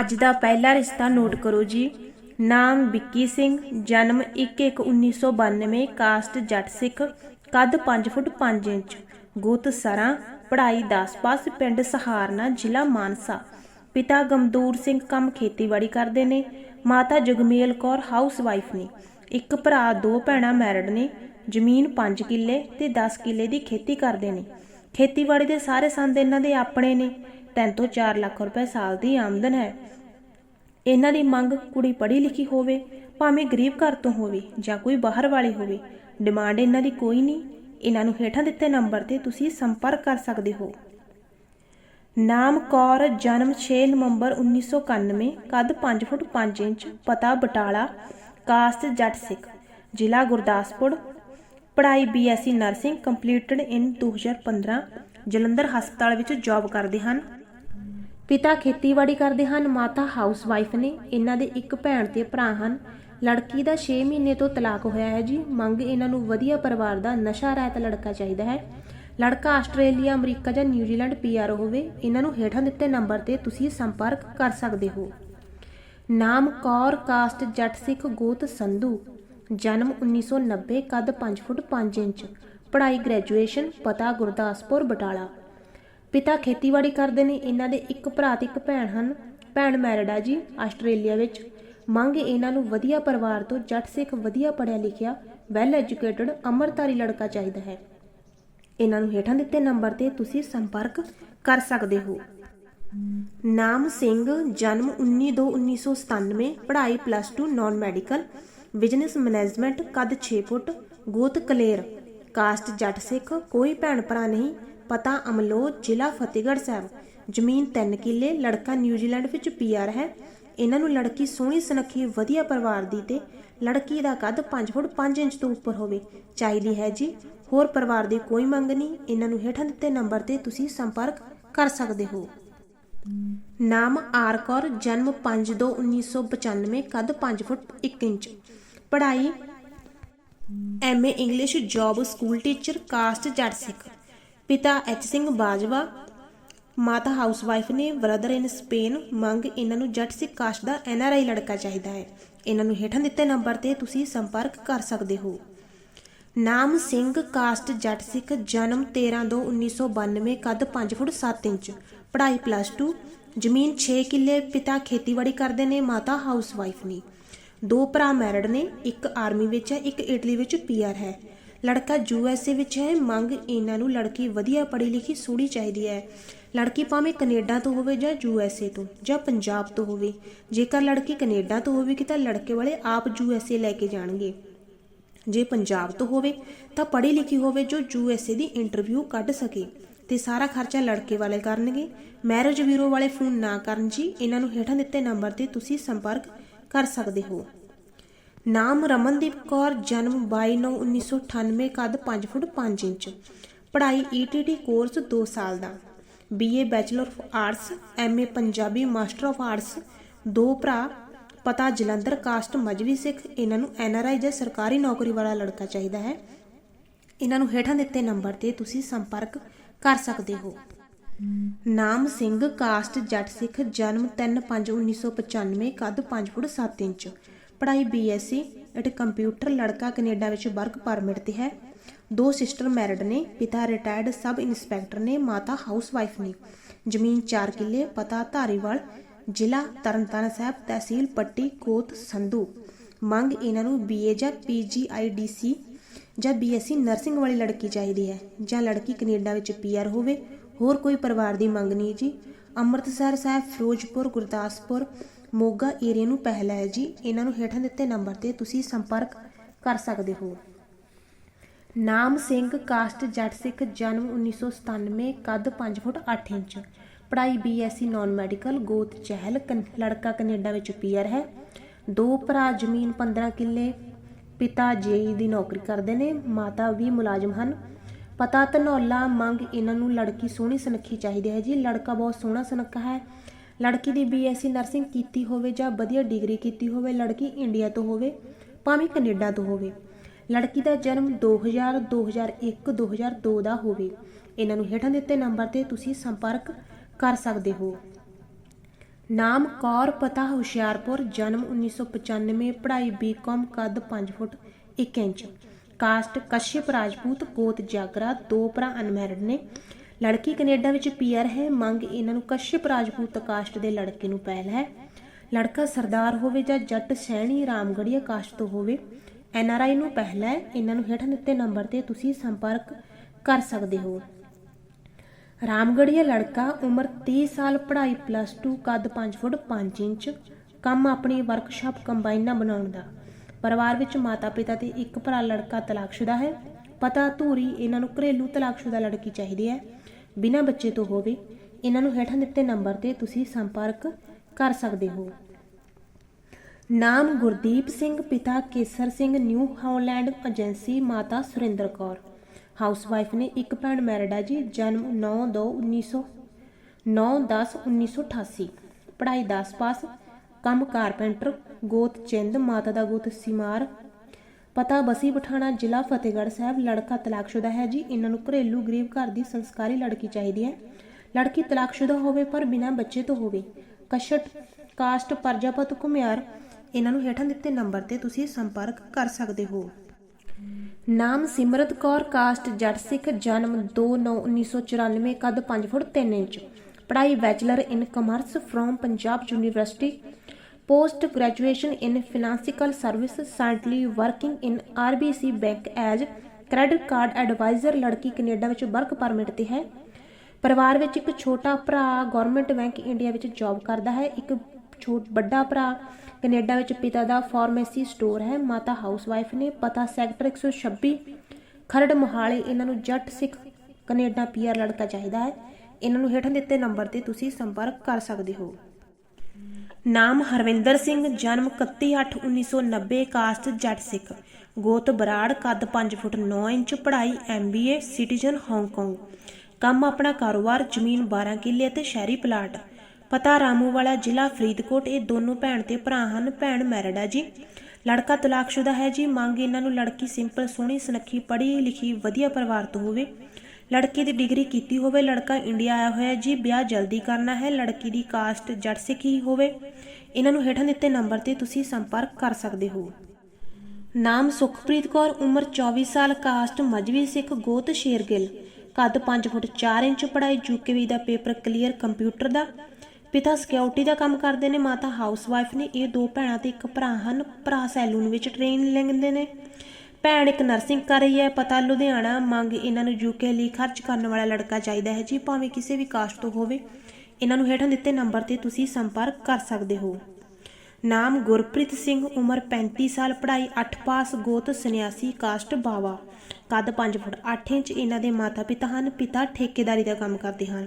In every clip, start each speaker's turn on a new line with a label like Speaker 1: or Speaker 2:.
Speaker 1: ਅੱਜ ਦਾ ਪਹਿਲਾ ਰਿਸ਼ਤਾ ਨੋਟ ਕਰੋ ਜੀ। ਨਾਮ ਵਿੱਕੀ ਸਿੰਘ, ਜਨਮ 1/1/1992 ਕਾਸਟ ਜੱਟ ਸਿੱਖ, ਕੱਦ 5 ਫੁੱਟ 5 ਇੰਚ। ਗੋਤ ਸਰਾਂ, ਪੜ੍ਹਾਈ 10 ਪਾਸ, ਪਿੰਡ ਸਹਾਰਨਾ, ਜ਼ਿਲ੍ਹਾ ਮਾਨਸਾ। ਪਿਤਾ ਗਮਦੂਰ ਸਿੰਘ ਕੰਮ ਖੇਤੀਬਾੜੀ ਕਰਦੇ ਨੇ। ਮਾਤਾ ਜਗਮੇਲ ਕੌਰ ਹਾਊਸ ਵਾਈਫ ਨੇ। ਇੱਕ ਭਰਾ, ਦੋ ਭੈਣਾਂ ਮੈਰਿਡ ਨੇ। ਜ਼ਮੀਨ 5 ਕਿੱਲੇ ਤੇ 10 ਕਿੱਲੇ ਦੀ ਖੇਤੀ ਕਰਦੇ ਨੇ। ਖੇਤੀਬਾੜੀ ਦੇ ਸਾਰੇ ਸੰਦ ਇਹਨਾਂ ਦੇ ਆਪਣੇ ਨੇ। 3 ਤੋਂ 4 ਲੱਖ ਰੁਪਏ ਸਾਲ ਦੀ ਆਮਦਨ ਹੈ। ਇਹਨਾਂ ਦੀ ਮੰਗ ਕੁੜੀ ਪੜ੍ਹੀ ਲਿਖੀ ਹੋਵੇ, ਭਾਵੇਂ ਗਰੀਬ ਘਰ ਤੋਂ ਹੋਵੇ ਜਾਂ ਕੋਈ ਬਾਹਰ ਵਾਲੀ ਹੋਵੇ ਡਿਮਾਂਡ ਇਹਨਾਂ ਦੀ ਕੋਈ ਨਹੀਂ। ਇਹਨਾਂ ਨੂੰ ਹੇਠਾਂ ਦਿੱਤੇ ਨੰਬਰ ਤੇ ਤੁਸੀਂ ਸੰਪਰਕ ਕਰ ਸਕਦੇ ਹੋ। ਨਾਮ ਕੌਰ, ਜਨਮ 6 ਨਵੰਬਰ 1991 ਕੱਦ 5 ਫੁੱਟ 5 ਇੰਚ, ਪਤਾ ਬਟਾਲਾ, ਕਾਸਟ ਜੱਟ ਸਿੱਖ, ਜ਼ਿਲ੍ਹਾ ਗੁਰਦਾਸਪੁਰ। ਪੜ੍ਹਾਈ BSc nursing completed in 2015 Jalandhar ਹਸਪਤਾਲ ਵਿੱਚ ਜੌਬ ਕਰਦੇ ਹਨ। ਪਿਤਾ ਖੇਤੀਬਾੜੀ ਕਰਦੇ ਹਨ, ਮਾਤਾ ਹਾਊਸਵਾਈਫ ਨੇ। ਇਹਨਾਂ ਦੇ ਇੱਕ ਭੈਣ ਤੇ ਭਰਾ ਹਨ। ਲੜਕੀ ਦਾ 6 ਮਹੀਨੇ ਤੋਂ ਤਲਾਕ ਹੋਇਆ ਹੈ ਜੀ। ਮੰਗ ਇਹਨਾਂ ਨੂੰ ਵਧੀਆ ਪਰਿਵਾਰ ਦਾ ਨਸ਼ਾ ਰਹਿਤ ਲੜਕਾ ਚਾਹੀਦਾ ਹੈ। ਲੜਕਾ ਆਸਟ੍ਰੇਲੀਆ, ਅਮਰੀਕਾ ਜਾਂ ਨਿਊਜ਼ੀਲੈਂਡ ਪੀਆਰ ਹੋਵੇ, ਇਹਨਾਂ ਨੂੰ ਹੇਠਾਂ ਦਿੱਤੇ ਨੰਬਰ ਤੇ ਤੁਸੀਂ ਸੰਪਰਕ ਕਰ ਸਕਦੇ ਹੋ। ਨਾਮ ਕੌਰ, ਕਾਸਟ ਜੱਟ ਸਿੱਖ ਗੋਤ ਸੰਧੂ। ਜਨਮ 1990 ਕੱਦ 5 ਫੁੱਟ 5 ਇੰਚ। ਪੜ੍ਹਾਈ ਗ੍ਰੈਜੂਏਸ਼ਨ, ਪਤਾ ਗੁਰਦਾਸਪੁਰ, ਬਟਾਲਾ। ਪਿਤਾ ਖੇਤੀਬਾੜੀ ਕਰਦੇ ਨੇ, ਇਹਨਾਂ ਦੇ ਇੱਕ ਭਰਾ ਤੇ ਇੱਕ ਭੈਣ ਹਨ। ਭੈਣ ਮੈਰਿਡ ਆ ਜੀ, ਆਸਟ੍ਰੇਲੀਆ ਵਿੱਚ। ਮੰਗ ਇਹਨਾਂ ਨੂੰ ਵਧੀਆ ਪਰਿਵਾਰ ਤੋਂ ਜੱਟ ਸਿੱਖ ਵਧੀਆ ਪੜ੍ਹਿਆ ਲਿਖਿਆ ਵੈਲ ਐਜੂਕੇਟਡ ਅਮਰਤਾਰੀ ਲੜਕਾ ਚਾਹੀਦਾ ਹੈ। ਇਹਨਾਂ ਨੂੰ ਹੇਠਾਂ ਦਿੱਤੇ ਨੰਬਰ ਤੇ ਤੁਸੀਂ ਸੰਪਰਕ ਕਰ ਸਕਦੇ ਹੋ। ਨਾਮ ਸਿੰਘ, ਜਨਮ 19/2/1997 ਪੜ੍ਹਾਈ plus 2 non medical business management ਕੱਦ 6 ਫੁੱਟ, ਗੋਤ ਕਲੇਰ। ਕਾਸਟ ਜੱਟ ਸਿੱਖ, ਕੋਈ ਭੈਣ ਭਰਾ ਨਹੀਂ ਪਤਾ ਅਮਲੋ ਜ਼ਿਲ੍ਹਾ ਫਤਿਹਗੜ੍ਹ ਸਾਹਿਬ। ਜ਼ਮੀਨ 3 ਕਿੱਲੇ, ਲੜਕਾ ਨਿਊਜ਼ੀਲੈਂਡ ਵਿੱਚ ਪੀਆਰ ਹੈ। ਇਹਨਾਂ ਨੂੰ ਲੜਕੀ ਸੋਹਣੀ ਸੁਨੱਖੀ, ਵਧੀਆ ਪਰਿਵਾਰ ਦੀ ਤੇ ਲੜਕੀ ਦਾ ਕੱਦ 5 ਫੁੱਟ 5 ਇੰਚ ਤੋਂ ਉੱਪਰ ਹੋਵੇ। ਚਾਹੀਦੀ ਹੈ ਜੀ, ਹੋਰ ਪਰਿਵਾਰ ਦੀ ਕੋਈ ਮੰਗ ਨਹੀਂ। ਇਹਨਾਂ ਨੂੰ ਹੇਠਾਂ ਦਿੱਤੇ ਨੰਬਰ ਤੇ ਤੁਸੀਂ ਸੰਪਰਕ ਕਰ ਸਕਦੇ ਹੋ। ਨਾਮ ਆਰ ਕੌਰ, ਜਨਮ 5/2/1995 ਕੱਦ 5 ਫੁੱਟ 1 ਇੰਚ। ਪੜ੍ਹਾਈ MA English job, school teacher, caste Jat Sikh. ਪਿਤਾ ਐਚ ਸਿੰਘ ਬਾਜਵਾ, ਮਾਤਾ ਹਾਊਸ ਨੇ ਬ੍ਰਦਰ ਇਨ ਸਪੇਨ ਮੰਗ ਇਹਨਾਂ ਨੂੰ ਜੱਟ ਸਿੱਖ ਕਾਸਟ ਦਾ ਐਨਆਰਆਈ ਲੜਕਾ ਚਾਹੀਦਾ ਹੈ। ਇਹਨਾਂ ਨੂੰ ਹੇਠਾਂ ਦਿੱਤੇ ਨੰਬਰ ਤੇ ਤੁਸੀਂ ਸੰਪਰਕ ਕਰ ਸਕਦੇ ਹੋ। ਨਾਮ ਸਿੰਘ ਕਾਸਟ ਜੱਟ ਸਿੱਖ ਜਨਮ 13/2/1992 ਕੱਦ 5 ਫੁੱਟ 7 ਇੰਚ, ਪੜ੍ਹਾਈ ਪਲੱਸ 2 ਜ਼ਮੀਨ 6 ਕਿੱਲੇ, ਪਿਤਾ ਖੇਤੀਬਾੜੀ ਕਰਦੇ ਨੇ, ਮਾਤਾ ਹਾਊਸਵਾਈਫ ਨੇ। ਦੋ ਭਰਾ ਮੈਰਿਡ ਨੇ, ਇੱਕ ਆਰਮੀ ਵਿੱਚ ਹੈ, ਇੱਕ ਇਟਲੀ ਵਿੱਚ ਪੀਆਰ ਹੈ। ਲੜਕਾ ਯੂਐਸਏ ਵਿੱਚ ਹੈ, ਮੰਗ ਇਹਨਾਂ ਨੂੰ ਲੜਕੀ ਵਧੀਆ ਪੜ੍ਹੀ ਲਿਖੀ ਸੋਹਣੀ ਚਾਹੀਦੀ ਹੈ। ਲੜਕੀ ਭਾਵੇਂ ਕੈਨੇਡਾ ਤੋਂ ਹੋਵੇ ਜਾਂ ਯੂਐਸਏ ਤੋਂ, ਜਾਂ ਪੰਜਾਬ ਤੋਂ ਹੋਵੇ। ਜੇਕਰ ਲੜਕੀ ਕੈਨੇਡਾ ਤੋਂ ਹੋਵੇਗੀ ਤਾਂ ਲੜਕੇ ਵਾਲੇ ਆਪ ਯੂਐਸਏ ਲੈ ਕੇ ਜਾਣਗੇ। ਜੇ ਪੰਜਾਬ ਤੋਂ ਹੋਵੇ, ਤਾਂ ਪੜ੍ਹੀ ਲਿਖੀ ਹੋਵੇ ਜੋ ਯੂਐਸਏ ਦੀ ਇੰਟਰਵਿਊ ਕੱਢ ਸਕੇ। ਤੇ ਸਾਰਾ ਖਰਚਾ ਲੜਕੇ ਵਾਲੇ ਕਰਨਗੇ। ਮੈਰਿਜ ਬਿਊਰੋ ਵਾਲੇ ਫੋਨ ਨਾ ਕਰਨ ਜੀ, ਇਹਨਾਂ ਨੂੰ ਹੇਠਾਂ ਦਿੱਤੇ ਨੰਬਰ ਤੇ ਤੁਸੀਂ ਸੰਪਰਕ ਕਰ ਸਕਦੇ ਹੋ। ਨਾਮ ਰਮਨਦੀਪ ਕੌਰ, ਜਨਮ 22/9/1998 ਕੱਦ 5 ਫੁੱਟ 5 ਇੰਚ। ਪੜ੍ਹਾਈ ਈਟੀਟੀ ਕੋਰਸ 2 ਸਾਲ ਦਾ। BA bachelor of arts MA Punjabi master of arts. ਦੋ ਭਰਾ, ਪਤਾ ਜਲੰਧਰ ਕਾਸਟ ਮਜਵੀ ਸਿੱਖ। ਇਹਨਾਂ ਨੂੰ ਐਨਆਰਆਈ ਜਾਂ ਸਰਕਾਰੀ ਨੌਕਰੀ ਵਾਲਾ ਲੜਕਾ ਚਾਹੀਦਾ ਹੈ। ਇਹਨਾਂ ਨੂੰ ਹੇਠਾਂ ਦਿੱਤੇ ਨੰਬਰ ਤੇ ਤੁਸੀਂ ਸੰਪਰਕ ਕਰ ਸਕਦੇ ਹੋ। ਨਾਮ ਸਿੰਘ, ਕਾਸਟ ਜੱਟ ਸਿੱਖ, ਜਨਮ 3/5/1995 ਕੱਦ 5 ਫੁੱਟ 7 ਇੰਚ। ਪੜ੍ਹਾਈ ਬੀਐਸਸੀ ਅਤੇ ਕੰਪਿਊਟਰ ਲੜਕਾ ਕੈਨੇਡਾ ਵਿੱਚ ਵਰਕ ਪਰਮਿਟ ਤੇ ਹੈ। ਦੋ ਸਿਸਟਰ ਮੈਰਿਡ ਨੇ, ਪਿਤਾ ਰਿਟਾਇਰਡ ਸਬ ਇੰਸਪੈਕਟਰ ਨੇ, ਮਾਤਾ ਹਾਊਸ ਵਾਈਫ ਨੇ। ਜ਼ਮੀਨ 4 ਕਿੱਲੇ, ਪਤਾ ਧਾਰੀਵਾਲ, ਜ਼ਿਲ੍ਹਾ ਤਰਨਤਾਰਨ ਸਾਹਿਬ, ਤਹਿਸੀਲ ਪੱਟੀ, ਕੋਤ ਸੰਧੂ। ਮੰਗ ਇਹਨਾਂ ਨੂੰ ਬੀਏ ਜਾਂ ਪੀਜੀਆਈਡੀਸੀ ਜਾਂ ਬੀਐਸਸੀ ਨਰਸਿੰਗ ਵਾਲੀ ਲੜਕੀ ਚਾਹੀਦੀ ਹੈ ਜਾਂ ਲੜਕੀ ਕੈਨੇਡਾ ਵਿੱਚ ਪੀਆਰ ਹੋਵੇ। ਹੋਰ ਕੋਈ ਪਰਿਵਾਰ ਦੀ ਮੰਗ ਨਹੀਂ ਜੀ। ਅੰਮ੍ਰਿਤਸਰ ਸਾਹਿਬ, ਫਿਰੋਜ਼ਪੁਰ, ਗੁਰਦਾਸਪੁਰ ਮੋਗਾ ਏਰੀਏ ਨੂੰ ਪਹਿਲ ਹੈ ਜੀ। ਇਹਨਾਂ ਨੂੰ ਹੇਠਾਂ ਦਿੱਤੇ ਨੰਬਰ ਤੇ ਤੁਸੀਂ ਸੰਪਰਕ ਕਰ ਸਕਦੇ ਹੋ। ਨਾਮ ਸਿੰਘ ਕਾਸਟ ਜੱਟ ਸਿੱਖ, ਜਨਮ 1997 ਕੱਦ 5 ਫੁੱਟ 8 ਇੰਚ। ਪੜ੍ਹਾਈ ਬੀਐਸਸੀ ਨਾਨ ਮੈਡੀਕਲ ਗੋਤ ਚਹਿਲ, ਕਨ- ਲੜਕਾ ਕੈਨੇਡਾ ਵਿੱਚ ਪੀਆਰ ਹੈ। ਦੋ ਭਰਾ ਜ਼ਮੀਨ 15 ਕਿੱਲੇ, ਪਿਤਾ ਜੇਈ ਦੀ ਨੌਕਰੀ ਕਰਦੇ ਨੇ, ਮਾਤਾ ਵੀ ਮੁਲਾਜ਼ਮ ਹਨ। ਪਤਾ ਧਨੌਲਾ ਮੰਗ ਇਹਨਾਂ ਨੂੰ ਲੜਕੀ ਸੋਹਣੀ ਸੁਨੱਖੀ ਚਾਹੀਦੀ ਹੈ ਜੀ। ਲੜਕਾ ਬਹੁਤ ਸੋਹਣਾ ਸੁਨੱਖਾ ਹੈ। ਲੜਕੀ ਦੀ ਬੀਐਸਸੀ ਨਰਸਿੰਗ ਕੀਤੀ ਹੋਵੇ ਜਾਂ ਵਧੀਆ ਡਿਗਰੀ ਕੀਤੀ ਹੋਵੇ, ਲੜਕੀ ਇੰਡੀਆ ਤੋਂ ਹੋਵੇ, ਭਾਵੇਂ ਕੈਨੇਡਾ ਤੋਂ ਹੋਵੇ, ਲੜਕੀ ਦਾ ਜਨਮ 2000 2001 2002 ਦਾ ਹੋਵੇ। ਇਹਨਾਂ ਨੂੰ ਹੇਠਾਂ ਦਿੱਤੇ ਨੰਬਰ ਤੇ ਤੁਸੀਂ ਸੰਪਰਕ ਕਰ ਸਕਦੇ ਹੋ। ਨਾਮ ਕੌਰ ਪਤਾ, ਹੁਸ਼ਿਆਰਪੁਰ, ਜਨਮ 1995 ਪੜ੍ਹਾਈ ਬੀਕਾਮ ਕੱਦ 5 foot 1 inch. Caste Kashyap Rajput ਗੋਤ ਜਾਗਰਾ, ਦੋ ਭਰਾ ਅਨਮੈਰਿਡ ਨੇ। ਲੜਕੀ ਕੈਨੇਡਾ ਵਿੱਚ ਪੀਆਰ ਹੈ, ਮੰਗ ਇਹਨਾਂ ਨੂੰ ਕਸ਼ਯਪ ਰਾਜਪੂਤ ਕਾਸਟ ਦੇ ਲੜਕੇ ਨੂੰ ਪਹਿਲ ਹੈ। ਲੜਕਾ ਸਰਦਾਰ ਹੋਵੇ ਜਾਂ ਜੱਟ ਸੈਣੀ ਰਾਮਗੜੀਆ ਕਾਸਟ ਤੋਂ ਹੋਵੇ ਐਨਆਰਆਈ ਨੂੰ ਪਹਿਲਾ ਹੈ। ਇਹਨਾਂ ਨੂੰ ਹੇਠਾਂ ਦਿੱਤੇ ਨੰਬਰ ਤੇ ਤੁਸੀਂ ਸੰਪਰਕ ਕਰ ਸਕਦੇ ਹੋ। ਰਾਮਗੜੀਆ ਲੜਕਾ ਉਮਰ 30 ਸਾਲ, ਪੜ੍ਹਾਈ ਪਲੱਸ 2 ਕੱਦ 5 ਫੁੱਟ 5 ਇੰਚ, ਕੰਮ ਆਪਣੀ ਵਰਕਸ਼ਾਪ ਕੰਬਾਈਨਾਂ ਬਣਾਉਣ ਦਾ। ਪਰਿਵਾਰ ਵਿੱਚ ਮਾਤਾ ਪਿਤਾ ਤੇ ਇੱਕ ਭਰਾ ਲੜਕਾ ਤਲਾਕਸ਼ੁਦਾ ਹੈ। ਪਤਾ ਧੂਰੀ ਇਹਨਾਂ ਨੂੰ ਘਰੇਲੂ ਤਲਾਕਸ਼ੁਦਾ ਲੜਕੀ ਚਾਹੀਦੀ ਹੈ। ਬਿਨਾਂ ਬੱਚੇ ਤੋਂ ਹੋਵੇ, ਇਹਨਾਂ ਨੂੰ ਹੇਠਾਂ ਦਿੱਤੇ ਨੰਬਰ ਤੇ ਤੁਸੀਂ ਸੰਪਰਕ ਕਰ ਸਕਦੇ ਹੋ। ਨਾਮ ਗੁਰਦੀਪ ਸਿੰਘ, ਪਿਤਾ Kesar Singh, New Holland agency, ਮਾਤਾ ਸੁਰਿੰਦਰ ਕੌਰ। ਹਾਊਸਵਾਈਫ ਨੇ ਇੱਕ ਭੈਣ ਮੈਰਿਡ ਹੈ ਜੀ, ਜਨਮ 9/2/1900 9/10/1988 ਪੜ੍ਹਾਈ 10 ਪਾਸ ਕੰਮ ਕਾਰਪੈਂਟਰ, ਗੋਤ ਚਿੰਦ, ਮਾਤਾ ਦਾ ਗੋਤ ਸਿਮਾਰ ਪਤਾ ਬਸੀ ਪਠਾਣਾ ਜ਼ਿਲ੍ਹਾ ਫਤਿਹਗੜ੍ਹ ਸਾਹਿਬ ਲੜਕਾ ਤਲਾਕਸ਼ੁਦਾ ਹੈ ਜੀ। ਇਹਨਾਂ ਨੂੰ ਘਰੇਲੂ ਗਰੀਬ ਘਰ ਦੀ ਸੰਸਕਾਰੀ ਲੜਕੀ ਚਾਹੀਦੀ ਹੈ। ਲੜਕੀ ਤਲਾਕਸ਼ੁਦਾ ਹੋਵੇ ਪਰ ਬਿਨਾਂ ਬੱਚੇ ਤੋਂ ਹੋਵੇ। ਕਸ਼ਟ, ਕਾਸਟ, ਪਰਜਾਪਤ, ਘੁਮਿਆਰ ਇਹਨਾਂ ਨੂੰ ਹੇਠਾਂ ਦਿੱਤੇ ਨੰਬਰ ਤੇ ਤੁਸੀਂ ਸੰਪਰਕ ਕਰ ਸਕਦੇ ਹੋ। ਨਾਮ ਸਿਮਰਤ ਕੌਰ, ਕਾਸਟ, ਜੱਟ ਸਿੱਖ, ਜਨਮ 2/9/1994 ਕੱਦ 5 ਫੁੱਟ 3 ਇੰਚ। ਪੜ੍ਹਾਈ bachelor in commerce from Punjab university post graduation in financial service currently working in RBC bank as credit card advisor, ਲੜਕੀ ਕੈਨੇਡਾ ਵਿੱਚ ਵਰਕ ਪਰਮਿਟ ਤੇ ਹੈ। ਪਰਿਵਾਰ ਵਿੱਚ ਇੱਕ ਛੋਟਾ ਭਰਾ ਗਵਰਨਮੈਂਟ ਬੈਂਕ ਇੰਡੀਆ ਵਿੱਚ ਜੌਬ ਕਰਦਾ ਹੈ। ਇੱਕ ਛੋਟ, ਵੱਡਾ ਭਰਾ ਕੈਨੇਡਾ ਵਿੱਚ ਪਿਤਾ ਦਾ ਫਾਰਮੇਸੀ ਸਟੋਰ ਹੈ। ਮਾਤਾ ਹਾਊਸਵਾਈਫ ਨੇ ਪਤਾ ਸੈਕਟਰ 126 ਖਰੜ ਮੋਹਾਲੀ, ਇਹਨਾਂ ਨੂੰ ਜੱਟ ਸਿੱਖ ਕੈਨੇਡਾ ਪੀਆਰ ਲੜਕਾ ਚਾਹੀਦਾ ਹੈ। ਇਹਨਾਂ ਨੂੰ ਹੇਠਾਂ ਦਿੱਤੇ ਨੰਬਰ ਤੇ ਤੁਸੀਂ ਸੰਪਰਕ ਕਰ ਸਕਦੇ ਹੋ। ਨਾਮ ਹਰਵਿੰਦਰ ਸਿੰਘ, ਜਨਮ 31/8/1990 ਕਾਸਟ ਜੱਟ ਸਿੱਖ। ਗੋਤ ਬਰਾੜ, ਕੱਦ 5 ਫੁੱਟ 9 ਇੰਚ, ਪੜ੍ਹਾਈ ਐਮਬੀਏ ਸਿਟੀਜ਼ਨ ਹਾਂਗਕਾਂਗ ਕੰਮ ਆਪਣਾ ਕਾਰੋਬਾਰ, ਜ਼ਮੀਨ 12 ਕਿੱਲੇ ਅਤੇ ਸ਼ਹਿਰੀ ਪਲਾਟ। ਪਤਾ ਰਾਮੂਵਾਲਾ ਜ਼ਿਲ੍ਹਾ ਫਰੀਦਕੋਟ, ਇਹ ਦੋਨੋਂ ਭੈਣ ਤੇ ਭਰਾ ਹਨ, ਭੈਣ ਮੈਰਿਡ ਹੈ ਜੀ। ਲੜਕਾ ਤਲਾਕਸ਼ੁਦਾ ਹੈ ਜੀ, ਮੰਗ ਇਹਨਾਂ ਨੂੰ ਲੜਕੀ ਸਿੰਪਲ, ਸੋਹਣੀ, ਸੁਨੱਖੀ ਪੜ੍ਹੀ ਲਿਖੀ ਵਧੀਆ ਪਰਿਵਾਰ ਤੋਂ ਹੋਵੇ। ਲੜਕੇ ਦੀ ਡਿਗਰੀ ਕੀਤੀ ਹੋਵੇ, ਲੜਕਾ ਇੰਡੀਆ ਆਇਆ ਹੋਇਆ ਜੀ, ਵਿਆਹ ਜਲਦੀ ਕਰਨਾ ਹੈ, ਲੜਕੀ ਦੀ ਕਾਸਟ ਜੱਟ ਸਿੱਖ ਹੀ ਹੋਵੇ। ਇਹਨਾਂ ਨੂੰ ਹੇਠਾਂ ਦਿੱਤੇ ਨੰਬਰ ਤੇ ਤੁਸੀਂ ਸੰਪਰਕ ਕਰ ਸਕਦੇ ਹੋ। ਨਾਮ ਸੁਖਪ੍ਰੀਤ ਕੌਰ, ਉਮਰ 24 ਸਾਲ, ਕਾਸਟ ਮਜਵੀ ਸਿੱਖ, ਗੋਤ ਸ਼ੇਰਗਿੱਲ ਕੱਦ 5 ਫੁੱਟ 4 ਇੰਚ ਪੜ੍ਹਾਈ, ਯੂਕੇਵੀ ਦਾ ਪੇਪਰ ਕਲੀਅਰ ਕੰਪਿਊਟਰ ਦਾ। ਪਿਤਾ ਸਿਕਿਉਰਿਟੀ ਦਾ ਕੰਮ ਕਰਦੇ ਨੇ, ਮਾਤਾ ਹਾਊਸਵਾਈਫ ਨੇ। ਇਹ ਦੋ ਭੈਣਾਂ ਤੇ ਇੱਕ ਭਰਾ ਹਨ, ਭਰਾ ਸੈਲੂਨ ਵਿੱਚ ਟ੍ਰੇਨ ਲੈਂਦੇ ਨੇ। ਭੈਣ ਇੱਕ ਨਰਸਿੰਗ ਕਰ ਰਹੀ ਹੈ। ਪਤਾ ਲੁਧਿਆਣਾ ਮੰਗ ਇਹਨਾਂ ਨੂੰ ਯੂਕੇ ਲਈ ਖਰਚ ਕਰਨ ਵਾਲਾ ਲੜਕਾ ਚਾਹੀਦਾ ਹੈ। ਜੀ, ਭਾਵੇਂ ਕਿਸੇ ਵੀ ਕਾਸਟ ਤੋਂ ਹੋਵੇ, ਇਹਨਾਂ ਨੂੰ ਹੇਠਾਂ ਦਿੱਤੇ ਨੰਬਰ ਤੇ ਤੁਸੀਂ ਸੰਪਰਕ ਕਰ ਸਕਦੇ ਹੋ। ਨਾਮ ਗੁਰਪ੍ਰੀਤ ਸਿੰਘ, ਉਮਰ 35 ਸਾਲ, ਪੜ੍ਹਾਈ 8 ਪਾਸ, ਗੋਤ ਸੰਨਿਆਸੀ, ਕਾਸਟ ਬਾਵਾ। ਕੱਦ 5 ਫੁੱਟ 8 ਇੰਚ, ਇਹਨਾਂ ਦੇ ਮਾਤਾ ਪਿਤਾ ਹਨ, ਪਿਤਾ ਠੇਕੇਦਾਰੀ ਦਾ ਕੰਮ ਕਰਦੇ ਹਨ।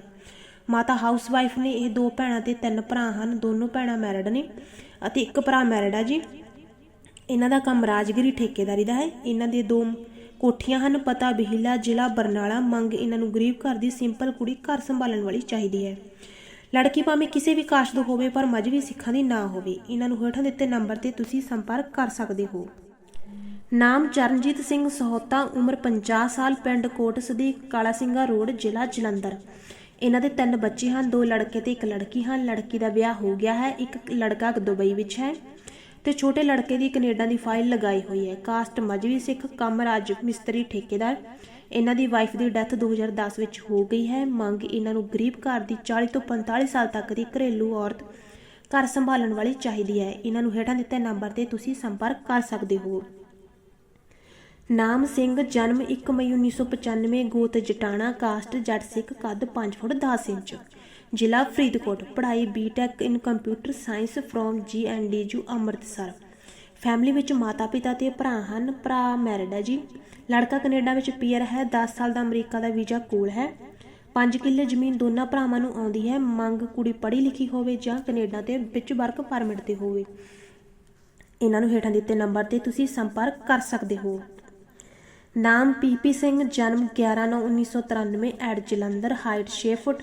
Speaker 1: ਮਾਤਾ ਹਾਊਸਵਾਈਫ ਨੇ ਇਹ ਦੋ ਭੈਣਾਂ ਤੇ ਤਿੰਨ ਭਰਾ ਹਨ, ਦੋਨੋਂ ਭੈਣਾਂ ਮੈਰਿਡ ਨੇ ਅਤੇ ਇੱਕ ਭਰਾ ਮੈਰਿਡ ਆ ਜੀ। ਇਹਨਾਂ ਦਾ ਕੰਮ ਰਾਜਗਿਰੀ ਠੇਕੇਦਾਰੀ ਦਾ ਹੈ। ਇਹਨਾਂ ਦੇ ਦੋ ਕੋਠੀਆਂ ਹਨ, ਪਤਾ, ਬਿਹਿਲਾ, ਜ਼ਿਲ੍ਹਾ, ਬਰਨਾਲਾ। ਮੰਗ ਇਹਨਾਂ ਨੂੰ ਗਰੀਬ ਘਰ ਦੀ ਸਿੰਪਲ ਕੁੜੀ ਘਰ ਸੰਭਾਲਣ ਵਾਲੀ ਚਾਹੀਦੀ ਹੈ। ਲੜਕੀ ਭਾਵੇਂ ਕਿਸੇ ਵੀ ਕਾਸ਼ ਤੋਂ ਹੋਵੇ, ਪਰ ਮਜ਼ਬੀ ਸਿੱਖਾਂ ਦੀ ਨਾ ਹੋਵੇ। ਇਹਨਾਂ ਨੂੰ ਹੇਠਾਂ ਦਿੱਤੇ ਨੰਬਰ ਤੇ ਤੁਸੀਂ ਸੰਪਰਕ ਕਰ ਸਕਦੇ ਹੋ। ਨਾਮ ਚਰਨਜੀਤ ਸਿੰਘ ਸਹੋਤਾ, ਉਮਰ 50 ਸਾਲ, ਪਿੰਡ ਕੋਟ ਸਦੀਕ ਕਾਲਾ ਸਿੰਘਾ ਰੋਡ, ਜ਼ਿਲ੍ਹਾ ਜਲੰਧਰ। ਇਹਨਾਂ ਦੇ ਤਿੰਨ ਬੱਚੇ ਹਨ, ਦੋ ਲੜਕੇ ਤੇ ਇੱਕ ਲੜਕੀ ਹਨ। ਲੜਕੀ ਦਾ ਵਿਆਹ ਹੋ ਗਿਆ ਹੈ। ਇੱਕ ਲੜਕਾ ਦੁਬਈ ਵਿੱਚ ਹੈ। ਤੇ ਛੋਟੇ ਲੜਕੇ ਦੀ ਕੈਨੇਡਾ ਦੀ ਫਾਈਲ ਲਗਾਈ ਹੋਈ ਹੈ। ਕਾਸਟ ਮਜਵੀ ਸਿੱਖ ਕੰਮ ਰਾਜ ਮਿਸਤਰੀ ਠੇਕੇਦਾਰ। ਇਹਨਾਂ ਦੀ ਵਾਈਫ ਦੀ ਡੈਥ 2010 ਵਿੱਚ ਹੋ ਗਈ ਹੈ। ਮੰਗ ਇਹਨਾਂ ਨੂੰ ਗਰੀਬ ਘਰ ਦੀ 40 ਤੋਂ 45 ਸਾਲ ਤੱਕ ਦੀ ਘਰੇਲੂ ਔਰਤ ਘਰ ਸੰਭਾਲਣ ਵਾਲੀ ਚਾਹੀਦੀ ਹੈ। ਇਹਨਾਂ ਨੂੰ ਹੇਠਾਂ ਦਿੱਤੇ ਨੰਬਰ ਤੇ ਤੁਸੀਂ ਸੰਪਰਕ ਕਰ ਸਕਦੇ ਹੋ। ਨਾਮ ਸਿੰਘ, ਜਨਮ 1 ਮਈ 1995 ਗੋਤ ਜਟਾਣਾ, ਕਾਸਟ ਜੱਟ ਸਿੱਖ, ਕੱਦ 5 ਫੁੱਟ 10 ਇੰਚ। ਜ਼ਿਲ੍ਹਾ ਫਰੀਦਕੋਟ, ਪੜ੍ਹਾਈ BTech in computer science from GNDU Amritsar. Family ਵਿੱਚ ਮਾਤਾ ਪਿਤਾ ਤੇ ਭਰਾ ਹਨ, ਭਰਾ ਮੈਰਿਡ ਹੈ ਜੀ। ਲੜਕਾ ਕੈਨੇਡਾ ਵਿੱਚ ਪੀਅਰ ਹੈ 10 ਸਾਲ ਦਾ ਅਮਰੀਕਾ ਦਾ ਵੀਜ਼ਾ ਕੋਲ ਹੈ। 5 ਕਿੱਲੇ ਜ਼ਮੀਨ ਦੋਨਾਂ ਭਰਾਵਾਂ ਨੂੰ ਆਉਂਦੀ ਹੈ, ਮੰਗ ਕੁੜੀ ਪੜ੍ਹੀ ਲਿਖੀ ਹੋਵੇ ਜਾਂ ਕੈਨੇਡਾ ਤੇ ਵਿੱਚ ਵਰਕ ਪਰਮਿਟ ਤੇ ਹੋਵੇ। ਇਹਨਾਂ ਨੂੰ ਹੇਠਾਂ ਦਿੱਤੇ ਨੰਬਰ ਤੇ ਤੁਸੀਂ ਸੰਪਰਕ ਕਰ ਸਕਦੇ ਹੋ। ਨਾਮ ਪੀਪੀ ਸਿੰਘ, ਜਨਮ 11/9/1993 at Jalandhar, height 6 foot,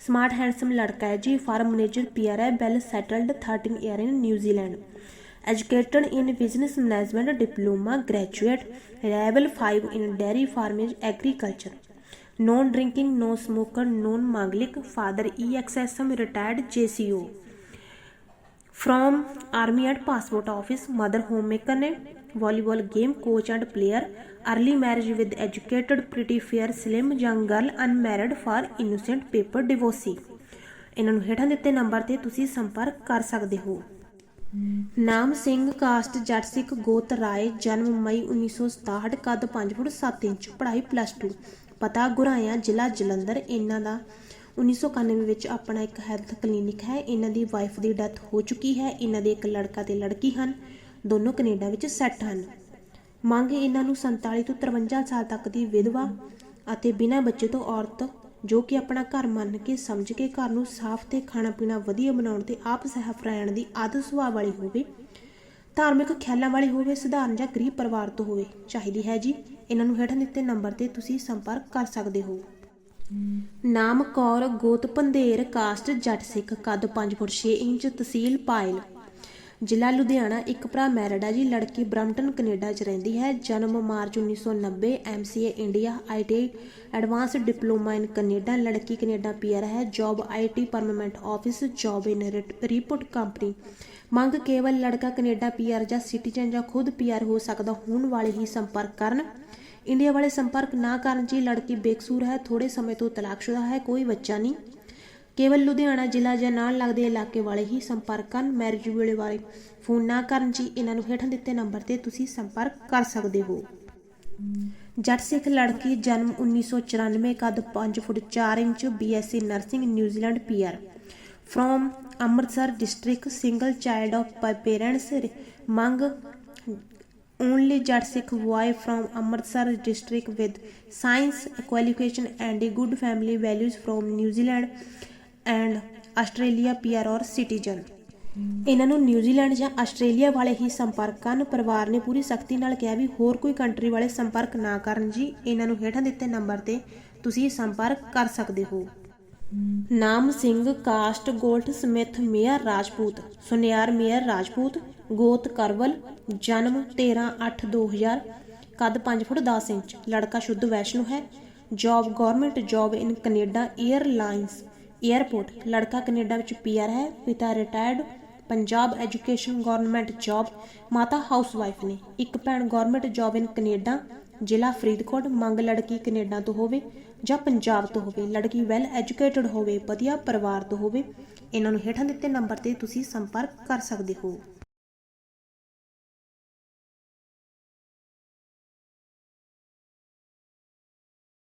Speaker 1: smart handsome ਲੜਕਾ ਹੈ ਜੀ, farm manager PR well settled 13 year in New Zealand educated in business management, diploma, graduate level 5 in dairy farming agriculture. Non drinking no smoker, non manglik, father EXSM retired JCO from army and passport office mother homemaker ਨੇ volleyball game, coach and player early marriage with educated pretty fair, slim, young girl, unmarried for innocent paper divorcee. ਇਹਨਾਂ ਨੂੰ ਹੇਠਾਂ ਦਿੱਤੇ number ਤੇ ਤੁਸੀਂ ਸੰਪਰਕ ਕਰ ਸਕਦੇ ਹੋ। ਨਾਮ ਸਿੰਘ ਕਾਸਟ ਜੱਟ ਸਿੱਖ ਗੋਤ, ਰਾਏ, ਜਨਮ ਮਈ 1967 ਕੱਦ 5 ਫੁੱਟ 7 ਇੰਚ, ਪੜ੍ਹਾਈ ਪਲੱਸ 2 ਪਤਾ ਗੁਰਾਇਆ ਜ਼ਿਲ੍ਹਾ ਜਲੰਧਰ, ਇਹਨਾਂ ਦਾ 1991 ਵਿੱਚ ਆਪਣਾ ਇੱਕ ਹੈਲਥ ਕਲੀਨਿਕ ਹੈ। ਇਹਨਾਂ ਦੀ ਵਾਈਫ ਦੀ ਡੈਥ ਹੋ ਚੁੱਕੀ ਹੈ। ਇਹਨਾਂ ਦੇ ਇੱਕ ਲੜਕਾ ਤੇ ਲੜਕੀ ਹਨ। ਦੋਨੋਂ ਕੈਨੇਡਾ ਵਿੱਚ ਸੈੱਟ ਹਨ। ਮੰਗ ਇਹਨਾਂ ਨੂੰ 47 ਤੋਂ 53 ਸਾਲ ਤੱਕ ਦੀ ਵਿਧਵਾ ਅਤੇ ਬਿਨਾਂ ਬੱਚੇ ਤੋਂ ਔਰਤ, ਜੋ ਕਿ ਆਪਣਾ ਘਰ ਮੰਨ ਕੇ ਸਮਝ ਕੇ ਘਰ ਨੂੰ ਸਾਫ਼ ਤੇ ਖਾਣਾ ਪੀਣਾ ਵਧੀਆ ਬਣਾਉਣ ਤੇ ਆਪ ਸਹਿਬ ਰਹਿਣ ਦੀ ਆਦਤ ਸੁਭਾਅ ਵਾਲੀ ਹੋਵੇ, ਧਾਰਮਿਕ ਖਿਆਲਾਂ ਵਾਲੀ ਹੋਵੇ, ਸਧਾਰਨ ਜਾਂ ਗਰੀਬ ਪਰਿਵਾਰ ਤੋਂ ਹੋਵੇ, ਚਾਹੀਦੀ ਹੈ ਜੀ। ਇਹਨਾਂ ਨੂੰ ਹੇਠਾਂ ਦਿੱਤੇ ਨੰਬਰ ਤੇ ਤੁਸੀਂ ਸੰਪਰਕ ਕਰ ਸਕਦੇ ਹੋ। ਨਾਮ ਕੌਰ ਗੋਤ ਪੰਧੇਰ ਕਾਸਟ ਜੱਟ ਸਿੱਖ ਕੱਦ 5 ਫੁੱਟ 6 ਇੰਚ ਤਹਿਸੀਲ ਪਾਇਲ। ਜ਼ਿਲ੍ਹਾ ਲੁਧਿਆਣਾ, ਇੱਕ ਭਰਾ ਮੈਰਿਡ ਹੈ ਜੀ, ਲੜਕੀ ਬ੍ਰਮਟਨ, ਕੈਨੇਡਾ 'ਚ ਰਹਿੰਦੀ ਹੈ। ਜਨਮ March 1990 MCA India IT advance diploma in Canada, ਲੜਕੀ ਕੈਨੇਡਾ ਪੀਆਰ ਹੈ। Job IT permanent office, job in report company. ਮੰਗ ਕੇਵਲ ਲੜਕਾ ਕੈਨੇਡਾ ਪੀਆਰ ਜਾਂ ਸਿਟੀਜ਼ਨ ਜਾਂ ਖੁਦ ਪੀਆਰ ਹੋ ਸਕਦਾ, ਹੋਣ ਵਾਲੇ ਹੀ ਸੰਪਰਕ ਕਰਨ। ਇੰਡੀਆ ਵਾਲੇ ਸੰਪਰਕ ਨਾ ਕਰਨ ਜੀ ਲੜਕੀ ਬੇਕਸੂਰ ਹੈ ਥੋੜੇ ਸਮੇਂ ਤੋਂ ਤਲਾਕਸ਼ੁਦਾ ਹੈ, ਕੋਈ ਬੱਚਾ ਨਹੀਂ। ਕੇਵਲ ਲੁਧਿਆਣਾ ਜ਼ਿਲ੍ਹਾ ਜਾਂ ਨਾਲ ਲੱਗਦੇ ਇਲਾਕੇ ਵਾਲੇ ਹੀ ਸੰਪਰਕ ਕਰਨ ਮੈਰਿਜ ਵੇਲੇ ਵਾਲੇ। ਫੋਨ ਨਾ ਕਰਨ ਜੀ ਇਹਨਾਂ ਨੂੰ ਹੇਠਾਂ ਦਿੱਤੇ ਨੰਬਰ ਤੇ ਤੁਸੀਂ ਸੰਪਰਕ ਕਰ ਸਕਦੇ ਹੋ। ਜੱਟ ਸਿੱਖ ਲੜਕੀ ਜਨਮ 1994 ਕੱਦ 5 foot 4 inch BSc nursing New Zealand PR. From Amritsar district single child of parents ਮੰਗ only Jat Sikh boy from Amritsar district with science qualification and a good family values from New Zealand and Australia PR or citizen ਇਹਨਾਂ ਨੂੰ New Zealand ਜਾਂ Australia ਵਾਲੇ ਹੀ ਸੰਪਰਕ ਕਰਨ। ਪਰਿਵਾਰ ਨੇ ਪੂਰੀ ਸਖਤੀ ਨਾਲ ਕਿਹਾ ਵੀ ਹੋਰ ਕੋਈ ਕੰਟਰੀ ਵਾਲੇ ਸੰਪਰਕ ਨਾ ਕਰਨ ਜੀ। ਇਹਨਾਂ ਨੂੰ ਹੇਠਾਂ ਦਿੱਤੇ ਨੰਬਰ ਤੇ ਤੁਸੀਂ ਸੰਪਰਕ ਕਰ ਸਕਦੇ ਹੋ। ਨਾਮ Singh, caste goldsmith, Mair Rajput. ਸੁਨਿਆਰ ਮੇਅਰ ਰਾਜਪੂਤ, ਗੋਤ ਕਰਵਲ, ਜਨਮ 13/8/2000 ਕੱਦ 5 ਫੁੱਟ 10 ਇੰਚ। ਲੜਕਾ ਸ਼ੁੱਧ ਵੈਸ਼ਨੂ ਹੈ। Job government job in Canada airlines airport ਲੜਕਾ ਕੈਨੇਡਾ ਵਿੱਚ ਪੀਆਰ ਹੈ, ਪਿਤਾ retired Punjab education government job ਮਾਤਾ ਹਾਊਸਵਾਈਫ ਨੇ। ਇੱਕ ਭੈਣ ਗਵਰਨਮੈਂਟ ਜੌਬ ਇਨ ਕੈਨੇਡਾ, ਜ਼ਿਲ੍ਹਾ ਫਰੀਦਕੋਟ, ਮੰਗ ਲੜਕੀ ਕੈਨੇਡਾ ਤੋਂ ਹੋਵੇ ਜਾਂ ਪੰਜਾਬ ਤੋਂ ਹੋਵੇ। ਲੜਕੀ ਵੈਲ ਐਜੂਕੇਟਡ ਹੋਵੇ, ਵਧੀਆ ਪਰਿਵਾਰ ਤੋਂ ਹੋਵੇ। ਇਹਨਾਂ ਨੂੰ ਹੇਠਾਂ ਦਿੱਤੇ ਨੰਬਰ ਤੇ ਤੁਸੀਂ ਸੰਪਰਕ ਕਰ ਸਕਦੇ ਹੋ।